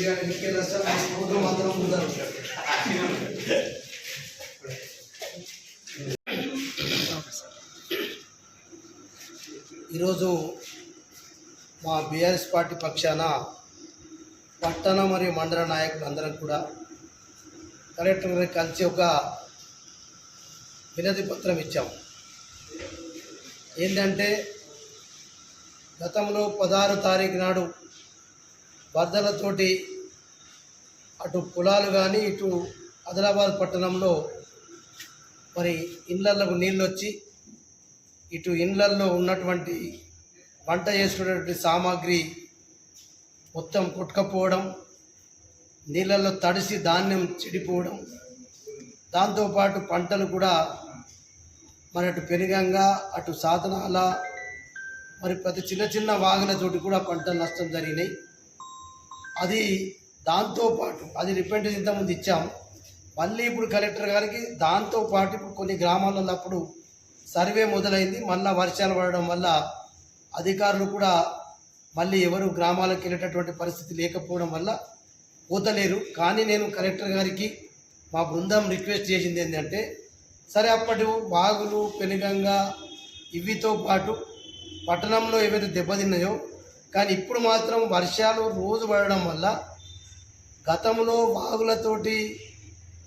గారి ముఖ్య దర్శనం సముద్రం మాత్రం ముందరు ఈరోజు మా బీఆర్ఎస్ పార్టీ పక్షాన పట్టణ మరియు మండల నాయకులు అందరం కూడా కలెక్టర్ కలిసి ఒక వినతి పత్రం ఇచ్చాం. ఏంటంటే గతంలో పదహారు తారీఖు నాడు వరదలతోటి అటు పొలాలు కానీ ఇటు ఆదిలాబాద్ పట్టణంలో మరి ఇళ్ళకు నీళ్ళు వచ్చి ఇటు ఇళ్ళల్లో ఉన్నటువంటి వంట చేసుకునేటువంటి సామాగ్రి మొత్తం కొట్టుకపోవడం నీళ్ళల్లో తడిసి ధాన్యం చెడిపోవడం దాంతోపాటు పంటలు కూడా మరి అటు పెనుగంగా అటు సాధనాల మరి ప్రతి చిన్న చిన్న వాగులతోటి కూడా పంటలు నష్టం జరిగినాయి. అది దాంతోపాటు అది రిపెంటెన్స్ ఇంతకుముందు ఇచ్చాం. మళ్ళీ ఇప్పుడు కలెక్టర్ గారికి దాంతోపాటు ఇప్పుడు కొన్ని గ్రామాలలో అప్పుడు సర్వే మొదలైంది. మళ్ళా వర్షాలు పడడం వల్ల అధికారులు కూడా మళ్ళీ ఎవరు గ్రామాలకు వెళ్ళేటటువంటి పరిస్థితి లేకపోవడం వల్ల పోతలేరు. కానీ నేను కలెక్టర్ గారికి మా బృందం రిక్వెస్ట్ చేసింది ఏంటంటే సరే అప్పటి వాగులు పెనుగంగ ఇవితో పాటు పట్టణంలో ఏవైతే దెబ్బతిన్నాయో కానీ ఇప్పుడు మాత్రం వర్షాలు రోజు పడడం వల్ల గతంలో వాగులతోటి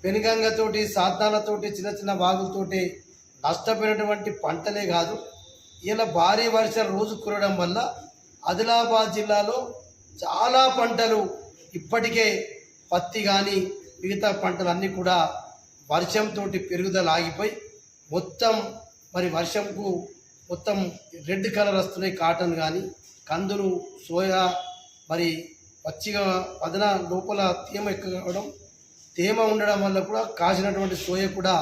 పెనుగంగతోటి సాధనాలతోటి చిన్న చిన్న వాగులతోటి నష్టపోయినటువంటి పంటలే కాదు. ఇలా భారీ వర్షాలు రోజు కురవడం వల్ల ఆదిలాబాద్ జిల్లాలో చాలా పంటలు ఇప్పటికే పత్తి కానీ మిగతా పంటలు అన్నీ కూడా వర్షంతో పెరుగుదల ఆగిపోయి మొత్తం మరి వర్షంకు మొత్తం రెడ్ కలర్ వస్తున్నాయి కాటన్ కానీ కందులు సోయా మరి పచ్చిగా పదన లోపల తేమ ఎక్కువ కావడం తేమ ఉండడం వల్ల కూడా కాసినటువంటి సోయ కూడా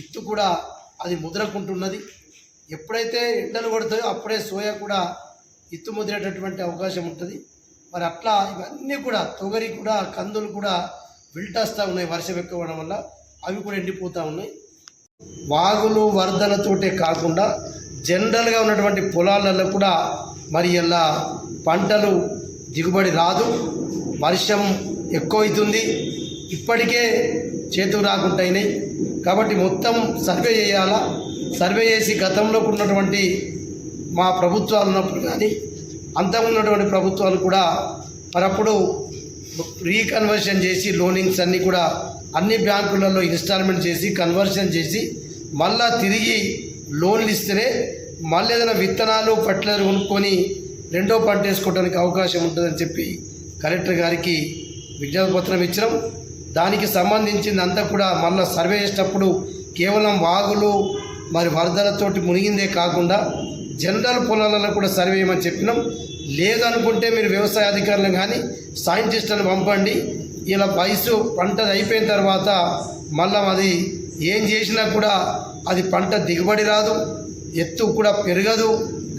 ఇత్తు కూడా అది ముద్రకుంటున్నది. ఎప్పుడైతే ఎండలు కొడతాయో అప్పుడే సోయ కూడా ఇత్తు ముదిరేటటువంటి అవకాశం ఉంటుంది. మరి అట్లా ఇవన్నీ కూడా తొగరి కూడా కందులు కూడా విల్టేస్తూ ఉన్నాయి వర్షం ఎక్కువ అవడం వల్ల. అవి కూడా ఎండిపోతూ ఉన్నాయి. వాగులు వరదలతోటే కాకుండా జనరల్గా ఉన్నటువంటి పొలాలలో కూడా మరి ఇలా పంటలు దిగుబడి రాదు వర్షం ఎక్కువ అవుతుంది ఇప్పటికే చేతులు రాకుండా కాబట్టి మొత్తం సర్వే చేయాలా? సర్వే చేసి గతంలో ఉన్నటువంటి మా ప్రభుత్వాలు ఉన్నప్పుడు కానీ అంతం ఉన్నటువంటి ప్రభుత్వాలు కూడా మరప్పుడు రీకన్వర్షన్ చేసి లోనింగ్స్ అన్నీ కూడా అన్ని బ్యాంకులలో ఇన్స్టాల్మెంట్ చేసి కన్వర్షన్ చేసి మళ్ళా తిరిగి లోన్లు ఇస్తేనే మళ్ళీ ఏదైనా విత్తనాలు పట్ల కొనుక్కొని రెండో పంట వేసుకోవడానికి అవకాశం ఉంటుందని చెప్పి కలెక్టర్ గారికి విజ్ఞాపన పత్రం ఇచ్చినాం. దానికి సంబంధించింది అంతా కూడా మళ్ళీ సర్వే చేసేటప్పుడు కేవలం వాగులు మరి వరదలతోటి మునిగిందే కాకుండా జనరల్ పొలాలలో కూడా సర్వే చేయమని చెప్పినాం. లేదనుకుంటే మీరు వ్యవసాయ అధికారులను కానీ సైంటిస్టులను పంపండి. ఇలా వయసు పంట అయిపోయిన తర్వాత మళ్ళీ అది ఏం చేసినా కూడా అది పంట దిగుబడి రాదు ఎత్తు కూడా పెరగదు.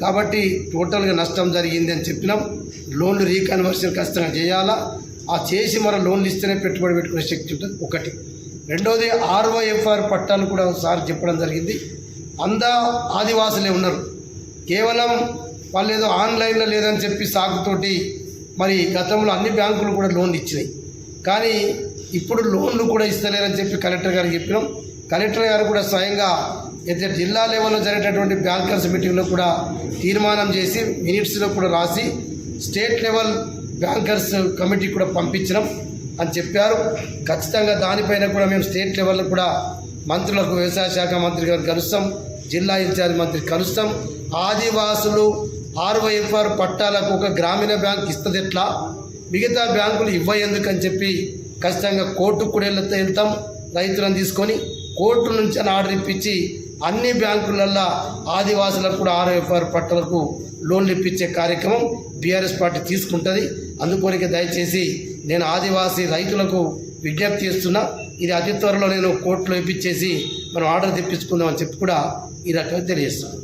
కాబట్టి టోటల్గా నష్టం జరిగింది అని చెప్పినాం. లోన్లు రీకన్వర్షన్ ఖచ్చితంగా చేయాలా? ఆ చేసి మన లోన్లు ఇస్తేనే పెట్టుబడి పెట్టుకునే శక్తి ఉంటుంది. ఒకటి. రెండోది ఆర్వైఎఫ్ఆర్ పట్టాలు కూడా సార్ చెప్పడం జరిగింది. అందా ఆదివాసులే ఉన్నారు. కేవలం వాళ్ళు ఏదో ఆన్లైన్లో లేదని చెప్పి సాకుతోటి మరి గతంలో అన్ని బ్యాంకులు కూడా లోన్లు ఇచ్చినాయి. కానీ ఇప్పుడు లోన్లు కూడా ఇస్తలేరని చెప్పి కలెక్టర్ గారికి చెప్పినాం. కలెక్టర్ గారు కూడా స్వయంగా అయితే జిల్లా లెవెల్లో జరిగేటటువంటి బ్యాంకర్స్ మీటింగ్లో కూడా తీర్మానం చేసి మినిట్స్లో కూడా రాసి స్టేట్ లెవెల్ బ్యాంకర్స్ కమిటీ కూడా పంపించడం అని చెప్పారు. ఖచ్చితంగా దానిపైన కూడా మేము స్టేట్ లెవెల్లో కూడా మంత్రులకు వ్యవసాయ శాఖ మంత్రి గారు కలుస్తాం జిల్లా ఇన్ఛార్జ్ మంత్రి కలుస్తాం. ఆదివాసులు ఆర్వైఎఫ్ఆర్ పట్టాలకు ఒక గ్రామీణ బ్యాంక్ ఇస్తుంది ఎట్లా? మిగతా బ్యాంకులు ఇవ్వయందుకని చెప్పి ఖచ్చితంగా కోర్టుకు కూడా వెళ్తే వెళ్తాం రైతులను తీసుకొని కోర్టు నుంచి అని ఆర్డర్ ఇప్పించి అన్ని బ్యాంకులల్లో ఆదివాసులకు కూడా ఆర్ఎఫ్ఆర్ పట్టలకు లోన్లు ఇప్పించే కార్యక్రమం బీఆర్ఎస్ పార్టీ తీసుకుంటుంది. అందుకోనికే దయచేసి నేను ఆదివాసీ రైతులకు విజ్ఞప్తి చేస్తున్నా ఇది అతి త్వరలో నేను కోర్టులో ఇప్పించేసి మనం ఆర్డర్ తెప్పించుకుందామని చెప్పి కూడా ఈ రకంగా తెలియజేస్తాను